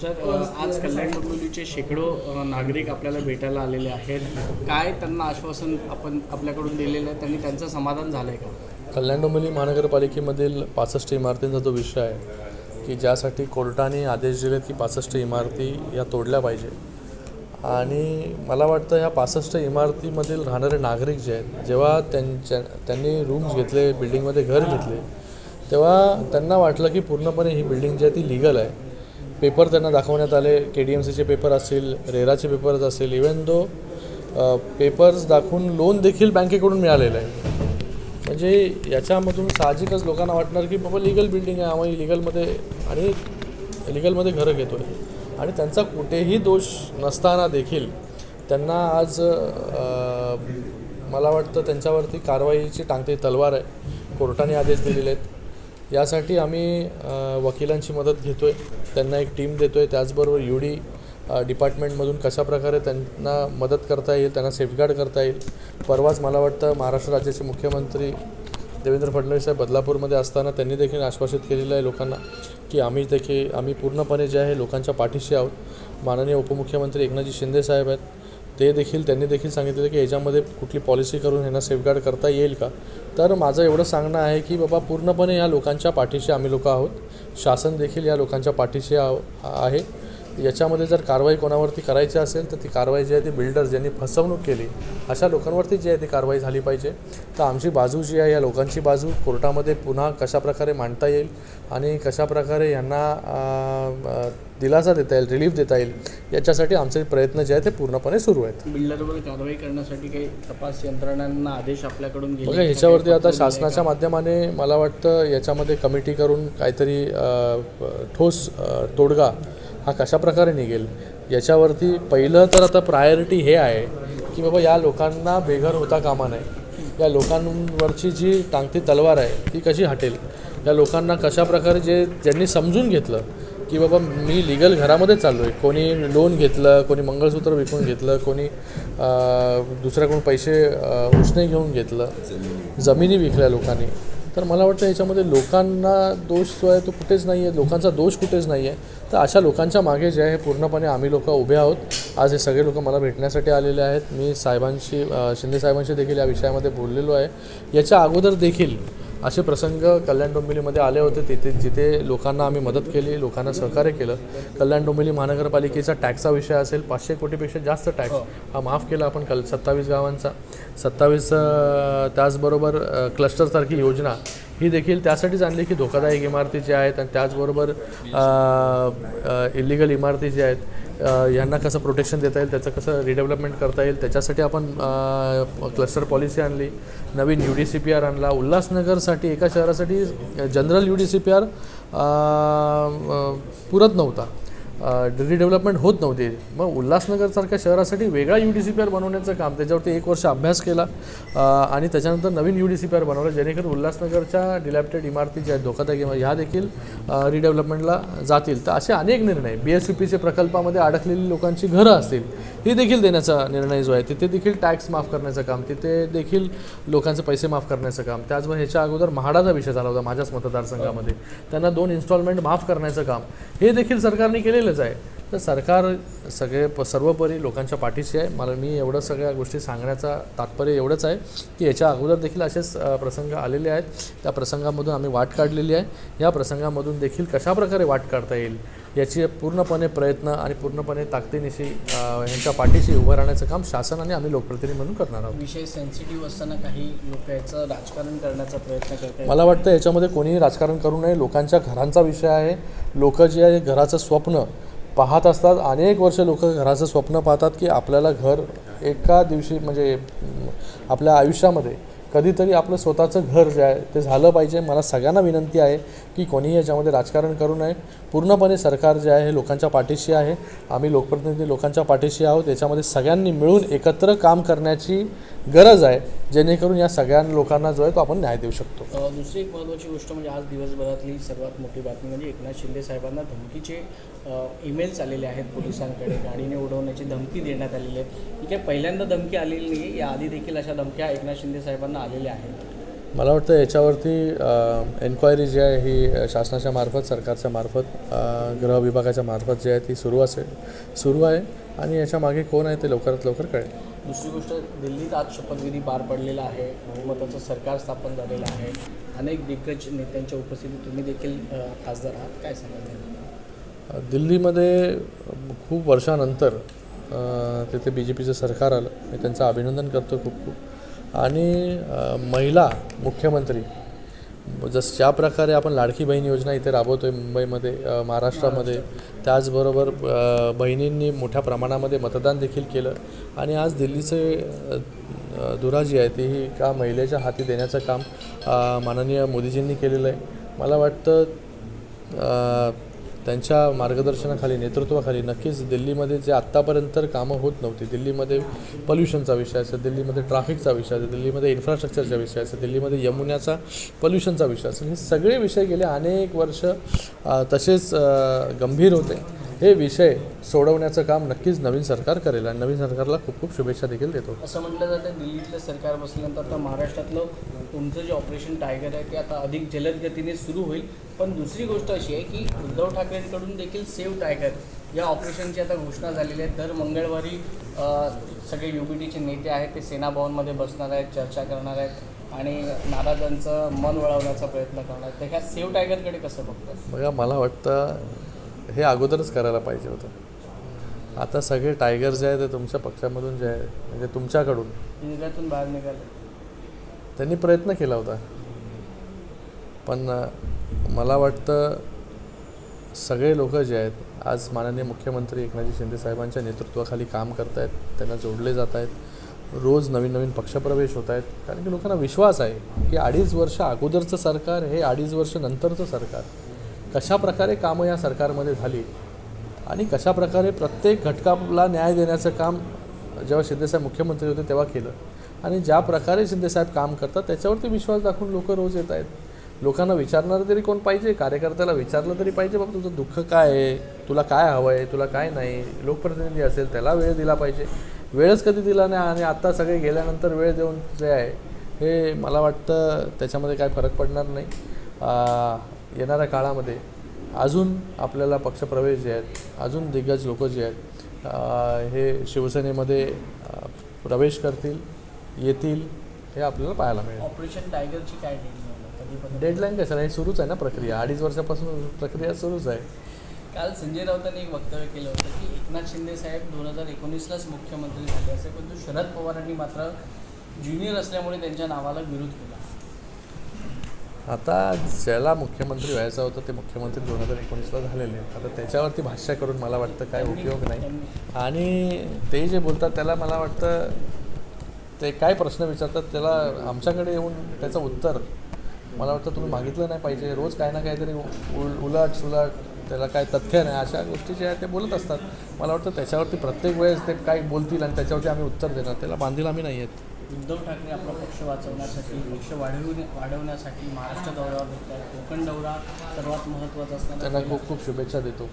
Sir आज कल्याण डोंबिवलीचे शेकडो नागरिक आपल्याला भेटायला आलेले आहेत. काय त्यांना आश्वासन आपण आपल्याकडून दिलेलं आहे? त्यांनी त्यांचं समाधान झालं आहे का? कल्याण डोंबिवली महानगरपालिकेमधील पासष्ट इमारतींचा जो विषय आहे की ज्यासाठी कोर्टाने आदेश दिले की पासष्ट इमारती या तोडल्या पाहिजे. आणि मला वाटतं ह्या पासष्ट इमारतीमधील राहणारे नागरिक जे आहेत जेव्हा त्यांच्या त्यांनी रूम्स घेतले बिल्डिंगमध्ये घर घेतले तेव्हा त्यांना वाटलं की पूर्णपणे ही बिल्डिंग जी आहे ती लिगल आहे. पेपर त्यांना दाखवण्यात आले. के डी एम सीचे पेपर असतील रेराचे पेपर्स असतील. इवन दो पेपर्स दाखवून लोन देखील बँकेकडून मिळालेलं आहे. म्हणजे याच्यामधून साहजिकच लोकांना वाटणार की बाबा लिगल बिल्डिंग आहे. आम्ही लिगलमध्ये आणि लिगलमध्ये घरं घेतो आहे आणि त्यांचा कुठेही दोष नसताना देखील त्यांना आज मला वाटतं त्यांच्यावरती कारवाईची टांगते तलवार आहे. कोर्टाने आदेश दिलेले आहेत. यासाठी आम्ही वकिलांची मदत घेतो आहे त्यांना एक टीम देतो आहे त्याचबरोबर यू डी डिपार्टमेंटमधून कशाप्रकारे त्यांना मदत करता येईल त्यांना सेफगार्ड करता येईल. परवाच मला वाटतं महाराष्ट्र राज्याचे मुख्यमंत्री देवेंद्र फडणवीस साहेब बदलापूरमध्ये असताना त्यांनी देखील आश्वासित केलेलं आहे लोकांना की आम्ही देखील आम्ही पूर्णपणे जे आहे लोकांच्या पाठीशी आहोत. माननीय उपमुख्यमंत्री एकनाथजी शिंदे साहेब आहेत. ते देखील त्यांनी देखील सांगितलेलं की याच्यामध्ये कुठली पॉलिसी करून ह्यांना सेफगार्ड करता येईल का? तर माझं एवढं सांगणं आहे की बाबा पूर्णपणे या लोकांच्या पाठीशी आम्ही लोक आहोत. शासन देखील या लोकांच्या पाठीशी आहो आहे. याच्यामध्ये जर कारवाई कोणावरती करायची असेल तर ती कारवाई जी आहे ती बिल्डर ज्यांनी फसवणूक केली अशा लोकांवरती जी आहे ती कारवाई झाली पाहिजे तर आमची बाजू जी आहे या लोकांची बाजू कोर्टामध्ये पुन्हा कशाप्रकारे मांडता येईल आणि कशाप्रकारे यांना दिलासा देता येईल रिलीफ देता येईल याच्यासाठी आमचे प्रयत्न जे आहेत ते पूर्णपणे सुरू आहेत बिल्डरवर कारवाई करण्यासाठी काही तपास यंत्रणांना आदेश आपल्याकडून बघा? ह्याच्यावरती आता शासनाच्या? माध्यमाने मला वाटतं याच्यामध्ये कमिटी करून काहीतरी ठोस तोडगा हा कशा प्रकारे निघेल? याच्यावरती पहिलं तर आता प्रायोरिटी हे आहे की बाबा या लोकांना बेघर होता कामा नये. या लोकांवरची जी टांगती तलवार आहे ती कशी हटेल? या लोकांना कशा प्रकारे जे ज्यांनी समजून घेतलं की बाबा मी लिगल घरामध्ये चाललो आहे कोणी लोन घेतलं कोणी मंगळसूत्र विकून घेतलं कोणी दुसऱ्याकडून पैसे उसने घेऊन घेतलं जमिनी विकल्या लोकांनी तर मला वाटतं याच्यामध्ये लोकांना दोष जो आहे तो कुठेच नाही आहे लोकांचा दोष कुठेच नाही आहे तर अशा लोकांच्या मागे जे आहे पूर्णपणे आम्ही लोक उभे आहोत. आज हे सगळे लोक मला भेटण्यासाठी आलेले आहेत. मी साहेबांशी शिंदे साहेबांशी देखील या विषयामध्ये बोललेलो आहे. याच्या अगोदर देखील असे प्रसंग कल्याण डोंबिवलीमध्ये आले होते. तिथे जिथे लोकांना आम्ही मदत केली लोकांना सहकार्य केलं. कल्याण डोंबिवली महानगरपालिकेचा टॅक्सचा विषय असेल पाचशे कोटीपेक्षा जास्त टॅक्स हा. माफ केला आपण कल सत्तावीस गावांचा. सत्तावीस त्याचबरोबर क्लस्टरसारखी योजना ही देखील त्यासाठीच आणली की धोकादायक इमारती ज्या आहेत आणि त्याचबरोबर इलिगल इमारती ज्या आहेत यांना कसं प्रोटेक्शन देता येईल त्याचं कसं रिडेव्हलपमेंट करता येईल त्याच्यासाठी आपण क्लस्टर पॉलिसी आणली नवीन U D C P R आणला उल्हासनगरसाठी एका शहरासाठी general U D C P R पुरत नव्हता. रिडेव्हलपमेंट होत नव्हती. मग उल्हासनगरसारख्या शहरासाठी वेगळा U D C P R बनवण्याचं काम त्याच्यावरती एक वर्ष अभ्यास केला. आणि त्याच्यानंतर नवीन U D C P R बनवला जेणेकरून उल्हासनगरच्या डिलॅप्टेड इमारती ज्या आहेत धोकादायक इमारती ह्या देखील रिडेव्हलपमेंटला जातील. तर असे अनेक निर्णय बी एस सी पीचे प्रकल्पामध्ये अडकलेली लोकांची घरं असतील ही देखील देण्याचा निर्णय जो आहे तिथे देखील टॅक्स माफ करण्याचं काम तिथे देखील लोकांचे पैसे माफ करण्याचं काम. त्याचबरोबर ह्याच्या अगोदर म्हाडाचा विषय झाला होता माझ्याच मतदारसंघामध्ये. त्यांना दोन इन्स्टॉलमेंट माफ करण्याचं काम. हे देखील सरकारने केलेलं केलेलंच आहे. तर सरकार सगळे प सर्वपरी लोकांच्या पाठीशी आहे. मला मी एवढं सगळ्या गोष्टी सांगण्याचा तात्पर्य एवढंच आहे की याच्या अगोदर देखील असेच प्रसंग आलेले आहेत. त्या प्रसंगामधून आम्ही वाट काढलेली आहे. या प्रसंगामधून देखील कशाप्रकारे वाट काढता येईल? याची पूर्णपणे प्रयत्न आणि पूर्णपणे ताकदीनिशी अ, यांच्या पाठीशी उभं राहण्याचं काम शासन आणि आम्ही लोकप्रतिनिधी म्हणून करणार आहोत. विषय सेन्सिटिव्ह असताना काही लोक याचं राजकारण करण्याचा प्रयत्न करतात मला वाटतं याच्यामध्ये कोणीही राजकारण करू नये. लोकांच्या घरांचा विषय आहे. लोक जे आहे घराचं स्वप्न पाहत असतात. अनेक वर्ष लोक घराचं स्वप्न पाहतात की आपल्याला घर एका दिवशी म्हणजे आपल्या आयुष्यामध्ये कधीतरी आपलं स्वतःचं घर जे आहे ते झालं पाहिजे. मला सगळ्यांना विनंती आहे की कोणीही याच्यामध्ये राजकारण करू नये. पूर्णपणे सरकार जे आहे हे लोकांच्या पाठीशी आहे. आम्ही लोकप्रतिनिधी लोकांच्या पाठीशी आहोत. याच्यामध्ये सगळ्यांनी मिळून एकत्र काम करण्याची गरज आहे जेणेकरून या सगळ्या लोकांना जो आहे तो आपण न्याय देऊ शकतो. दुसरी एक महत्त्वाची गोष्ट म्हणजे आज दिवसभरातली सर्वात मोठी बातमी म्हणजे एकनाथ शिंदे साहेबांना धमकीचे ईमेल्स आलेले आहेत पोलिसांकडे गाडीने उडवण्याची धमकी देण्यात आलेली आहे ही काय पहिल्यांदा धमकी आलेली नाही या आधी देखील अशा धमक्या एकनाथ शिंदे साहेबांना आलेल्या आहेत. मला वाटतं याच्यावरती एन्क्वायरी जी आहे ही शासनाच्या मार्फत सरकारच्या मार्फत गृह विभागाच्या मार्फत जी आहे ती सुरू असेल सुरू आहे आणि याच्या मागे कोण आहे ते लवकरात लवकर कळेल. दुसरी गोष्ट दिल्लीत आज शपथविधी पार पडलेला आहे. बहुमताचं सरकार स्थापन झालेलं आहे. अनेक दिग्गज नेत्यांच्या उपस्थितीत तुम्ही देखील खासदार आहात. काय सांगाल दिल्लीमध्ये खूप वर्षानंतर तिथे बी जे पीचं सरकार आलं. मी त्यांचं अभिनंदन करतो खूप खूप. आणि महिला मुख्यमंत्री जस ज्या प्रकारे आपण लाडकी बहीण योजना इथे राबवतो आहे मुंबईमध्ये महाराष्ट्रामध्ये त्याचबरोबर बहिणींनी मोठ्या प्रमाणामध्ये मतदान देखील केलं. आणि आज दिल्लीचे धुरा जी आहे ती ही का महिलेच्या हाती देण्याचं काम माननीय मोदीजींनी केलेलं आहे. मला वाटतं त्यांच्या मार्गदर्शनाखाली नेतृत्वाखाली नक्कीच दिल्लीमध्ये जे आत्तापर्यंत कामं होत नव्हती. दिल्लीमध्ये पल्युशनचा विषय असेल दिल्लीमध्ये ट्राफिकचा विषय असेल दिल्लीमध्ये इन्फ्रास्ट्रक्चरचा विषय असेल दिल्लीमध्ये यमुन्याचा पल्युशनचा विषय असेल हे सगळे विषय गेले अनेक वर्ष तसेच गंभीर होते. हे विषय सोडवण्याचं काम नक्कीच नवीन सरकार करेल आणि नवीन सरकारला खूप खूप शुभेच्छा देखील देतो. असं म्हटलं जातं दिल्लीतलं सरकार बसल्यानंतर आता महाराष्ट्रातलं तुमचं जे ऑपरेशन टायगर आहे ते आता अधिक जलद गतीने सुरू होईल. पण दुसरी गोष्ट अशी आहे की उद्धव ठाकरेंकडून देखील सेव्ह टायगर या ऑपरेशनची आता घोषणा झालेली आहे. दर मंगळवारी सगळे यू टीचे नेते आहेत ते सेनाभवनमध्ये बसणार आहेत चर्चा करणार आहेत आणि नाराजांचं मन वळवण्याचा प्रयत्न करणार आहेत. तर ह्या सेव्ह टायगरकडे कसं बघतात बघा मला वाटतं हे अगोदरच करायला पाहिजे होतं. आता सगळे टायगर जे आहे ते तुमच्या पक्षामधून जे आहे म्हणजे तुमच्याकडून. बाहेर निघाले. त्यांनी प्रयत्न केला होता. पण मला वाटतं सगळे लोक जे आहेत आज माननीय मुख्यमंत्री एकनाथजी शिंदे साहेबांच्या नेतृत्वाखाली काम करत आहेत त्यांना जोडले जात आहेत रोज नवीन नवीन पक्षप्रवेश होत आहेत कारण की लोकांना विश्वास आहे की अडीच वर्ष अगोदरचं सरकार हे अडीच वर्ष नंतरचं सरकार. कशा प्रकारे कामं या सरकारमध्ये झाली आणि कशा प्रकारे प्रत्येक घटकाला न्याय देण्याचं काम जेव्हा शिंदेसाहेब मुख्यमंत्री होते तेव्हा केलं. आणि ज्या प्रकारे शिंदेसाहेब काम करतात त्याच्यावरती विश्वास दाखवून लोक रोज येत आहेत. लोकांना विचारणारं तरी कोण पाहिजे? कार्यकर्त्याला विचारलं तरी पाहिजे बाबा तुझं दुःख काय आहे? तुला काय हवं आहे? तुला काय नाही? लोकप्रतिनिधी असेल त्याला वेळ दिला पाहिजे. वेळच कधी दिला नाही आणि आत्ता सगळे गेल्यानंतर वेळ देऊन जे आहे हे मला वाटतं त्याच्यामध्ये काय फरक पडणार नाही. येणाऱ्या काळामध्ये अजून आपल्याला पक्षप्रवेश जे आहेत अजून दिग्गज लोक जे आहेत हे शिवसेनेमध्ये प्रवेश करतील येतील हे आपल्याला पाहायला मिळेल. ऑपरेशन टायगरची काय डेडलाईन कशाला हे सुरूच आहे ना प्रक्रिया. अडीच वर्षापासून प्रक्रिया सुरूच आहे. काल संजय राऊतांनी एक वक्तव्य केलं होतं की एकनाथ शिंदे साहेब दोन हजार एकोणीसलाच मुख्यमंत्री झाले असे पण शरद पवारांनी मात्र ज्युनियर असल्यामुळे त्यांच्या नावाला विरोध केला. आता ज्याला मुख्यमंत्री व्हायचं होतं ते मुख्यमंत्री दोन हजार एकोणीसला झालेले आहेत. आता त्याच्यावरती भाष्य करून मला वाटतं काय उपयोग नाही. आणि ते जे बोलतात त्याला मला वाटतं ते काय प्रश्न विचारतात त्याला आमच्याकडे येऊन त्याचं उत्तर मला वाटतं तुम्ही मागितलं नाही पाहिजे. रोज काय ना काहीतरी उल उलट सुलट त्याला काय तथ्य नाही अशा गोष्टी ज्या आहेत ते बोलत असतात. मला वाटतं त्याच्यावरती प्रत्येक वेळेस ते काय बोलतील आणि त्याच्यावरती आम्ही उत्तर देणार. त्याला बांधील आम्ही नाही आहेत. उद्धव ठाकरे आपला पक्ष वाचवण्यासाठी पक्ष वाढवण्या वाढवण्यासाठी महाराष्ट्र दौऱ्यावर आहेत कोकण दौरा सर्वात महत्त्वाचा असताना त्यांना खूप खूप शुभेच्छा देतो.